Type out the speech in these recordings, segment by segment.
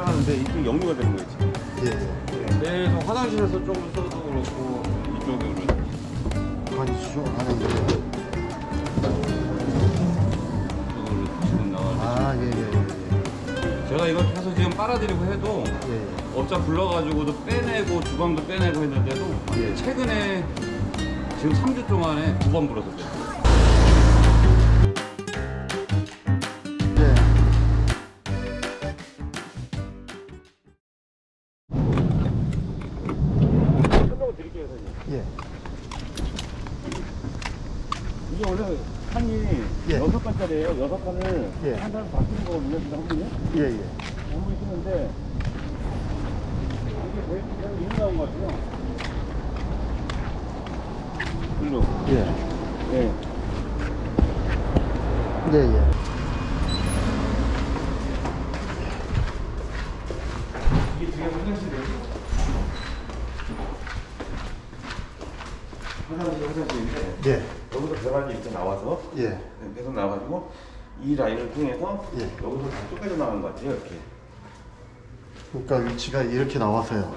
일을 하는데 이쪽 역류가 되는 거지. 예, 예. 계속 화장실에서 조금 써도 그렇고 이쪽으로 관이 수정하는데. 이쪽으로 지금 나가는. 아, 예, 예, 예. 제가 이걸 계속 지금 빨아들이고 해도 예, 예. 업자 불러가지고도 빼내고 주방도 빼내고 했는데도 예. 최근에 지금 3주 동안에 두 번 불어서 뺐어요. 이게 원래 칸이 예. 여섯 칸짜리예요. 여섯 칸을 예. 한 사람 다 쓰는 거거든요, 지금 한 분이. 예, 예. 한 분이 쓰는데 이게 제일 그냥 이리 나온 것 같아요. 글로. 예. 예. 예, 예. 이게 뒤에 화장실이에요. 화장실, 화장실인데 예. 배관이 이렇게 나와서 예. 네, 계속 나와가지고 이 라인을 통해서 예. 여기서 저쪽까지 나간 것 같아요, 이렇게. 그러니까 위치가 이렇게 나와서요.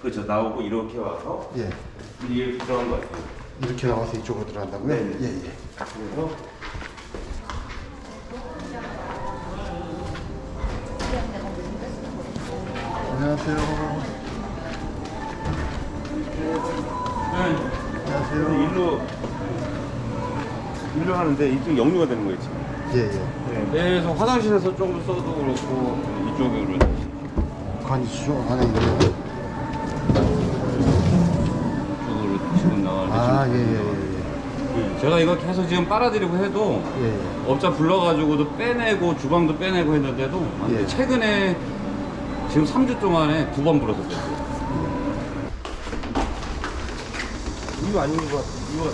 그렇죠. 나오고 이렇게 와서 예. 이렇게 들어간 것 같아요. 이렇게 나와서 이쪽으로 들어간다고요? 네. 예, 예. 그래서 안녕하세요. 네. 안녕하세요. 일로 일로 하는데 이쪽 역류가 되는 거예요, 지금. 예, 예. 계속 화장실에서 조금 써도 그렇고 이쪽으로 관이 수정하는데. 이쪽으로 지금 나가는 아, 예, 지금 예, 예. 제가 이거 계속 지금 빨아들이고 해도 예, 예. 업자 불러가지고도 빼내고 주방도 빼내고 했는데도 예. 최근에 지금 3주 동안에 두 번 불어서 뺐어요. 이거 아닌 것 같아. 이거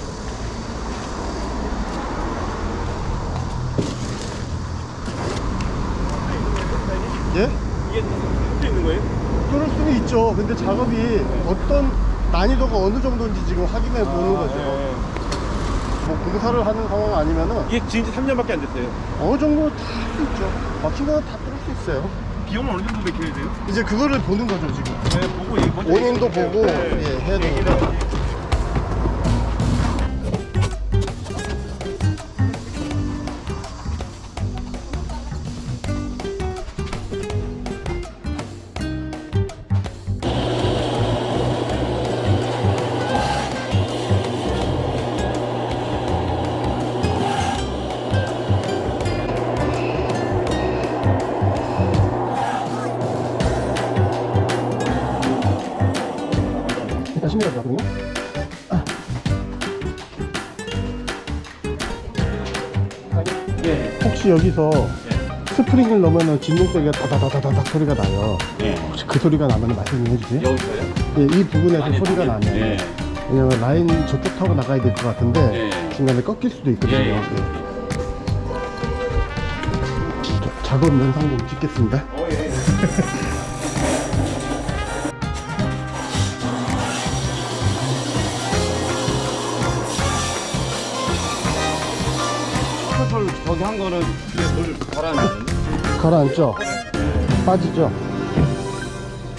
예? 이게 수 있는 거예요? 뚫을 수는 있죠. 근데 작업이 어떤 난이도가 어느 정도인지 지금 확인해 보는 거죠. 뭐 공사를 하는 상황 아니면은 이게 지은 지 3년밖에 안 됐어요. 어느 정도 다 할 수 있죠. 막힌 거는 다 뚫을 수 있어요. 비용은 어느 정도 맥혀야 돼요? 이제 그거를 보는 거죠, 지금. 네, 보고 얘기 먼저 원인도 얘기해주세요. 보고, 네. 예, 해야 얘기를 되니까. 하지. 일단 신경 쓰거든요. 예. 혹시 여기서 스프링을 넣으면 진동소리가 다다다다다닥 소리가 나요. 예. 혹시 그 소리가 나면 말씀 좀 해주세요. 여기서요? 예, 이 부분에서 아니, 소리가 나면 예. 왜냐면 라인 저쪽 타고 나가야 될 것 같은데 예. 중간에 꺾일 수도 있거든요. 예, 예. 예. 작업 영상 좀 찍겠습니다. 어, 예. 컨트롤 저기 한 거는 뒤에 물 가라앉는 가라앉죠? 빠지죠?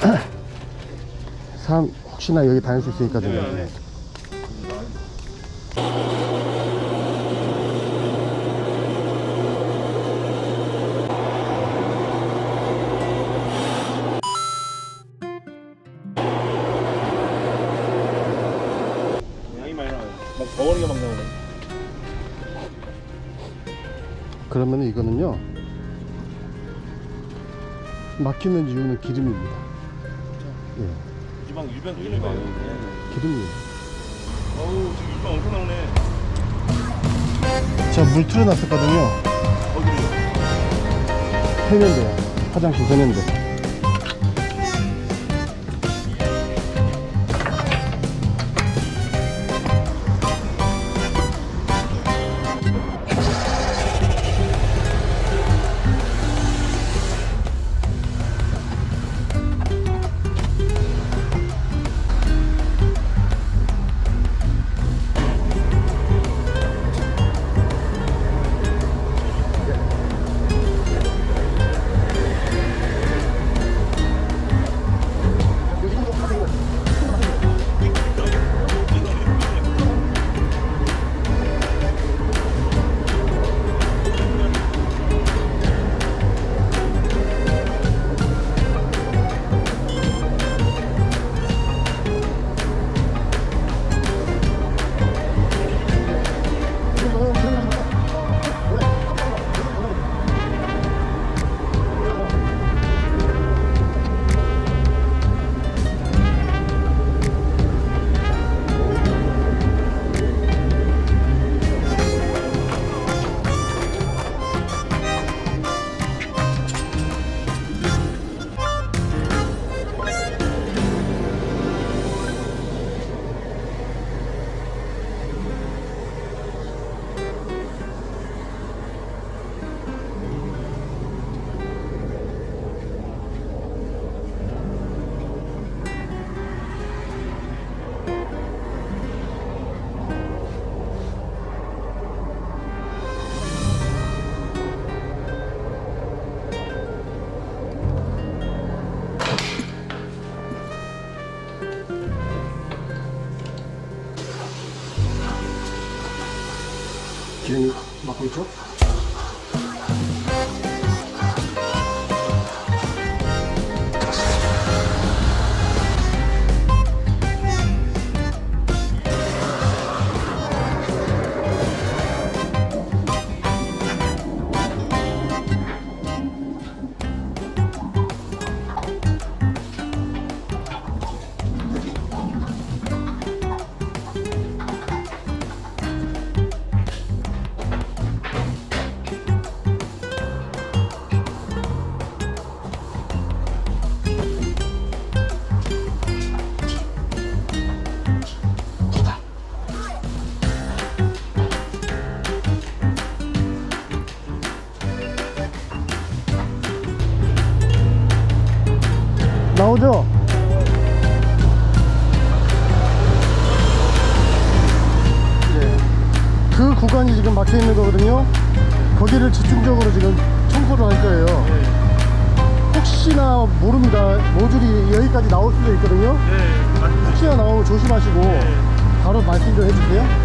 사람 혹시나 여기 다닐 수 있으니까 좀. 네. 양이 많이 나와요. 막 덩어리가 막 그러면 이거는요. 막히는 이유는 기름입니다. 예, 지방 유변 거예요. 기름이에요. 어우 지금 유변 엄청 나오네. 제가 물 틀어놨었거든요. 어디로요? 세면대요. 화장실 세면대. বাকি চোখ 그 구간이 지금 막혀 있는 거거든요. 거기를 집중적으로 지금 청소를 할 거예요. 혹시나 모릅니다. 모듈이 여기까지 나올 수도 있거든요. 네, 맞습니다. 혹시나 나오면 조심하시고 바로 말씀 좀 해주세요.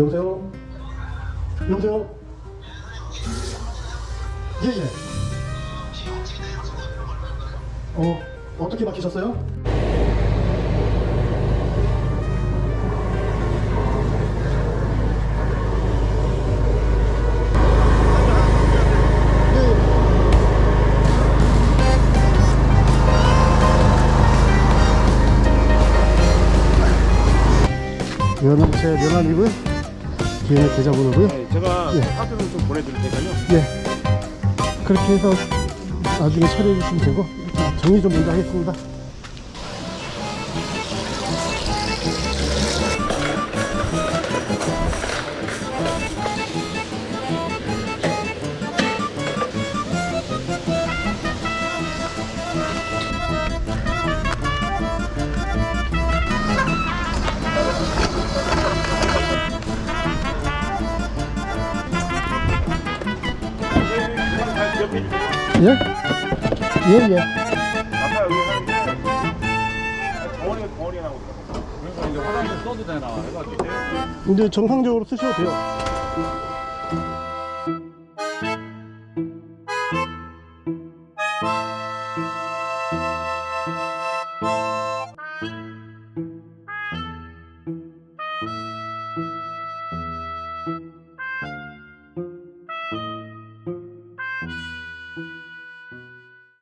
여보세요? 여보세요? 예, 예. 어, 어떻게 막히셨어요? 면허, 제 면허 입은 개인의 계좌번호고요. 네, 제가 예. 사진을 좀 보내드릴 테니까요. 예. 그렇게 해서 나중에 처리해 주시면 되고 정리 좀 먼저 하겠습니다. 예? 예, 예. 아까 여기 하는데 덩어리가 덩어리가 나오고. 그래서 이제 화장실 써도 되나 해가지고. 이제 정상적으로 쓰셔도 돼요.